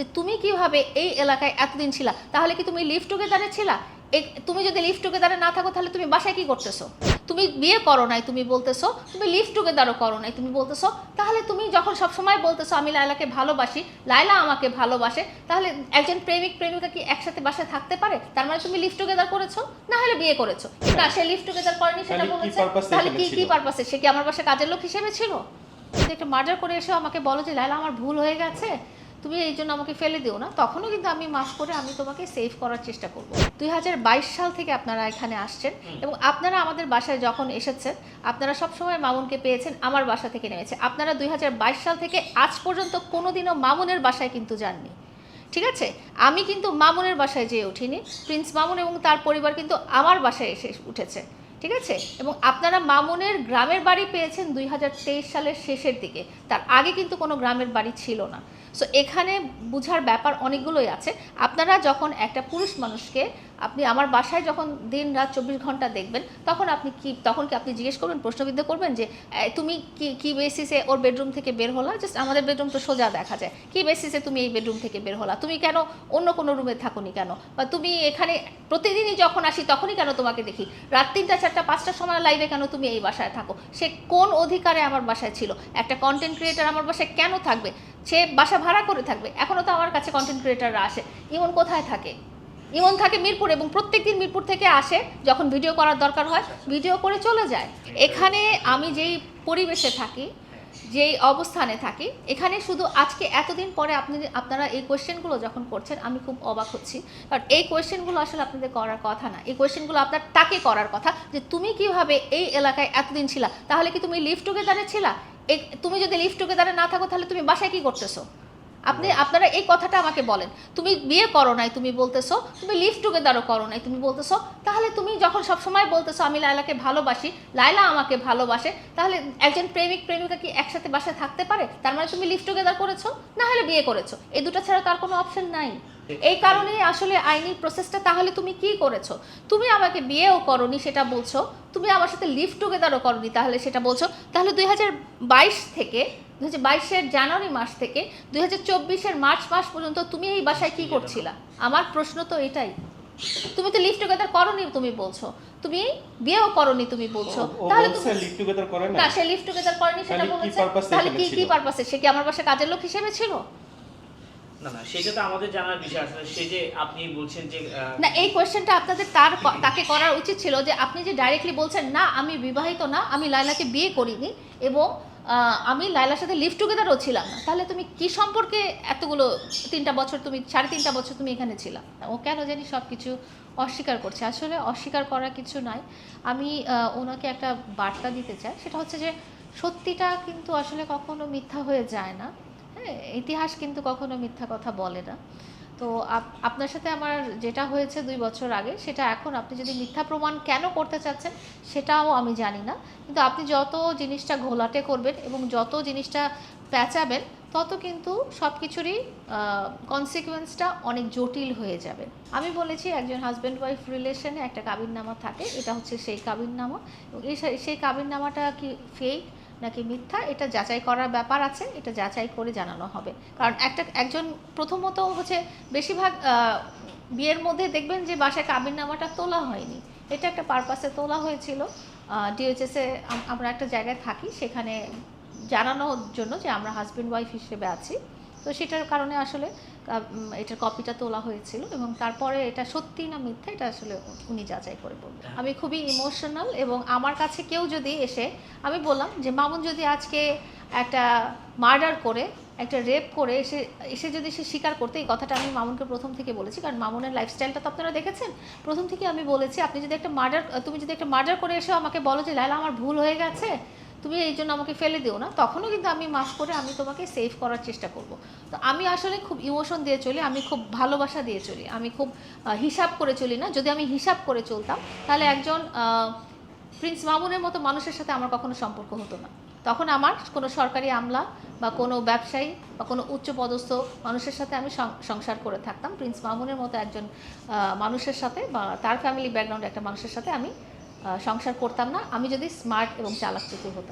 যে তুমি কীভাবে এই এলাকায় এতদিন ছিলা? তাহলে কি তুমি লিভ টুগেদারে ছিলা? তুমি যদি লিভ টুগেদারে না থাকো তাহলে তুমি বাসায় কি করতেছো? তুমি বিয়ে করো নাই তুমি বলতেছো তুমি লিভ টুগেদারও করো নাই তুমি বলতেছো তাহলে তুমি যখন সবসময় বলতেছো আমি লায়লাকে ভালোবাসি লায়লা আমাকে ভালোবাসে তাহলে একজন প্রেমিক প্রেমিকা কি একসাথে বাসায় থাকতে পারে? তার মানে তুমি লিভ টুগেদার করেছ না হলে বিয়ে করেছ। না সে লিভ টুগেদার করেনি সেটা বলেছে। তাহলে কি কি পারপাসে সে কি আমার বাসায় কাজের লোক হিসেবে ছিল? একটা মার্ডার করে এসে আমাকে বলো যে লাইলা আমার ভুল হয়ে গেছে। তুমি এই জন্য আমাকে ফেলে দিও না। তখনও কিন্তু আমি মাফ করে আমি তোমাকে সেভ করার চেষ্টা করব। দুই হাজার বাইশ সাল থেকে আপনারা এখানে আসছেন এবং আপনারা আমাদের বাসায় যখন এসেছেন আপনারা সবসময় মামুনকে পেয়েছেন আমার বাসা থেকে নেমেছে। আপনারা দুই হাজার বাইশ সাল থেকে আজ পর্যন্ত কোনোদিনও মামুনের বাসায় কিন্তু যাননি। ঠিক আছে? আমি কিন্তু মামুনের বাসায় যেয়ে উঠিনি। প্রিন্স মামুন এবং তার পরিবার কিন্তু আমার বাসায় এসে উঠেছে। ঠিক আছে? এবং আপনারা মামুনের গ্রামের বাড়ি পেয়েছেন দুই হাজার তেইশ সালের শেষের দিকে। তার আগে কিন্তু কোনো গ্রামের বাড়ি ছিল না। সো এখানে বুঝার ব্যাপার অনেকগুলোই আছে। আপনারা যখন একটা পুরুষ মানুষকে আপনি আমার বাসায় যখন দিন রাত চব্বিশ ঘণ্টা দেখবেন, তখন আপনি কি, তখন কি আপনি জিজ্ঞেস করবেন, প্রশ্নবিদ্ধ করবেন যে তুমি কি কি বেসিসে ওর বেডরুম থেকে বের হলা? জাস্ট আমাদের বেডরুম তো সোজা দেখা যায়। কি বেসিসে তুমি এই বেডরুম থেকে বের হলা? তুমি কেন অন্য কোনো রুমে থাকো থাকোনি কেন? বা তুমি এখানে প্রতিদিনই যখন আসি, তখনই কেন তোমাকে দেখি? রাত তিনটা, চারটা, পাঁচটার সময় লাইভে কেন তুমি এই বাসায় থাকো? সে কোন অধিকারে আমার বাসায় ছিল? একটা কন্টেন্ট ক্রিয়েটার আমার বাসায় কেন থাকবে? সে বাসা ভাড়া করে থাকবে? এখনও তো আমার কাছে কন্টেন্ট ক্রিয়েটাররা আসে। ইমন কোথায় থাকে? ইমন থাকে মিরপুর এবং প্রত্যেকদিন মিরপুর থেকে আসে যখন ভিডিও করার দরকার হয়, ভিডিও করে চলে যায়। এখানে আমি যেই পরিবেশে থাকি, যেই অবস্থানে থাকি, এখানে শুধু আজকে এতদিন পরে আপনি, আপনারা এই কোয়েশ্চেনগুলো যখন করছেন, আমি খুব অবাক হচ্ছি। কারণ এই কোয়েশ্চেনগুলো আসলে আপনাদের করার কথা না। এই কোয়েশ্চেনগুলো আপনার তাকে করার কথা যে তুমি কীভাবে এই এলাকায় এতদিন ছিলা? তাহলে কি তুমি লিভ টুগেদারে ছিলা? তুমি যদি লিভ টুগেদারে না থাকো, তাহলে তুমি বাসায় কি করতেছো? আপনি আপনারা এই কথাটা আমাকে বলেন। তুমি বিয়ে করো নাই, তুমি বলতেছো, তুমি লিভ টুগেদারও করো নাই, তুমি বলতেছো, তাহলে তুমি যখন সবসময় বলতেছো, আমি লাইলাকে ভালোবাসি লাইলা আমাকে ভালোবাসে তাহলে একজন প্রেমিক, প্রেমিকা কি একসাথে বাসায় থাকতে পারে? তার মানে তুমি লিভ টুগেদার করেছ, না হলে বিয়ে করেছ। এই দুটো ছাড়া তার কোনো অপশন নাই। এই কারণেই আসলে আইনি প্রসেসটা তাহলে তুমি কি করেছ? তুমি আমাকে বিয়েও করনি সেটা বলছো। তুমি আমার সাথে লিভ টুগেদারও করনি তাহলে সেটা বলছো। তাহলে দুই থেকে দুই হাজার জানুয়ারি মাস থেকে দুই হাজার মার্চ মাস পর্যন্ত তুমি এই বাসায় কি করছিলা? আমার প্রশ্ন তো এটাই। তুমি তো লিভ টুগেদার করনি তুমি বলছো। তুমি বিয়েও করনি তুমি বলছো। তাহলে তুমি লিভ টুগেদার করে না না সে লিভ টুগেদার করেনি সেটা তাহলে কি বলেছে। তাহলে এখানে কি কি পারপাসে সে কি আমার বাসায় কাজের লোক হিসেবে ছিল? না এই কোয়েশ্চেনটা আপনাদের তার তাকে করার উচিত ছিল যে আপনি যে ডাইরেক্টলি বলছেন, না, আমি বিবাহিত না, আমি লাইলাকে বিয়ে করিনি এবং আমি লাইলার সাথে লিভ টুগেদারও ছিলাম না, তাহলে তুমি কি সম্পর্কে এতগুলো তিনটা বছর তুমি, সাড়ে তিনটা বছর তুমি এখানে ছিলা? ও কেন জানি সব কিছু অস্বীকার করছে। আসলে অস্বীকার করার কিছু নাই। আমি ওনাকে একটা বার্তা দিতে চাই, সেটা হচ্ছে যে সত্যিটা কিন্তু আসলে কখনো মিথ্যা হয়ে যায় না। হ্যাঁ ইতিহাস কিন্তু কখনো মিথ্যা কথা বলে না। তো আপনার সাথে আমার যেটা হয়েছে দুই বছর আগে, সেটা এখন আপনি যদি মিথ্যা প্রমাণ কেন করতে চাচ্ছেন, সেটাও আমি জানি না। কিন্তু আপনি যত জিনিসটা ঘোলাটে করবেন এবং যত জিনিসটা পেঁচাবেন তত কিন্তু সব কিছুরই কনসিকুয়েন্সটা অনেক জটিল হয়ে যাবে। আমি বলেছি একজন হাজব্যান্ড ওয়াইফ রিলেশনে একটা কাবিননামা থাকে, এটা হচ্ছে সেই কাবিননামা। এবং সেই কাবিননামাটা কি ফেক নাকি মিথ্যা? এটা যাচাই করার ব্যাপার আছে, এটা যাচাই করে জানানো হবে। কারণ একটা, একজন প্রথমত হচ্ছে বেশিরভাগ বিয়ের মধ্যে দেখবেন যে বাসায় কাবিন নামাটা তোলা হয়নি। এটা একটা পারপাসে তোলা হয়েছিল। ডিএইচএসে আমরা একটা জায়গায় থাকি, সেখানে জানানোর জন্য যে আমরা হাজব্যান্ড ওয়াইফ হিসেবে আছি। তো সেটার কারণে আসলে এটার কপিটা তোলা হয়েছিল এবং তারপরে এটা সত্যি না মিথ্যা এটা আসলে উনি যাচাই করে বলবেন আমি খুবই ইমোশনাল এবং আমার কাছে কেউ যদি এসে আমি বললাম যে মামুন যদি আজকে একটা মার্ডার করে একটা রেপ করে এসে এসে যদি সে স্বীকার করতে এই কথাটা আমি মামুনকে প্রথম থেকে বলেছি কারণ মামুনের লাইফস্টাইলটা তো আপনারা দেখেছেন। প্রথম থেকে আমি বলেছি আপনি যদি একটা মার্ডার তুমি যদি একটা মার্ডার করে এসে আমাকে বলো যে লাইলা আমার ভুল হয়ে গেছে তুমি এই জন্য আমাকে ফেলে দিও না। তখনও কিন্তু আমি মাফ করে আমি তোমাকে সেভ করার চেষ্টা করব। তো আমি আসলে খুব ইমোশন দিয়ে চলি, আমি খুব ভালোবাসা দিয়ে চলি, আমি খুব হিসাব করে চলি না। যদি আমি হিসাব করে চলতাম, তাহলে একজন প্রিন্স মামুনের মতো মানুষের সাথে আমার কখনো সম্পর্ক হতো না। তখন আমার কোনো সরকারি আমলা বা কোনো ব্যবসায়ী বা কোনো উচ্চপদস্থ মানুষের সাথে আমি সংসার করে থাকতাম। প্রিন্স মামুনের মতো একজন মানুষের সাথে বা তার ফ্যামিলি ব্যাকগ্রাউন্ড একটা মানুষের সাথে আমি সংসার করতাম না। আমি যদি স্মার্ট এবং চালাক হতাম।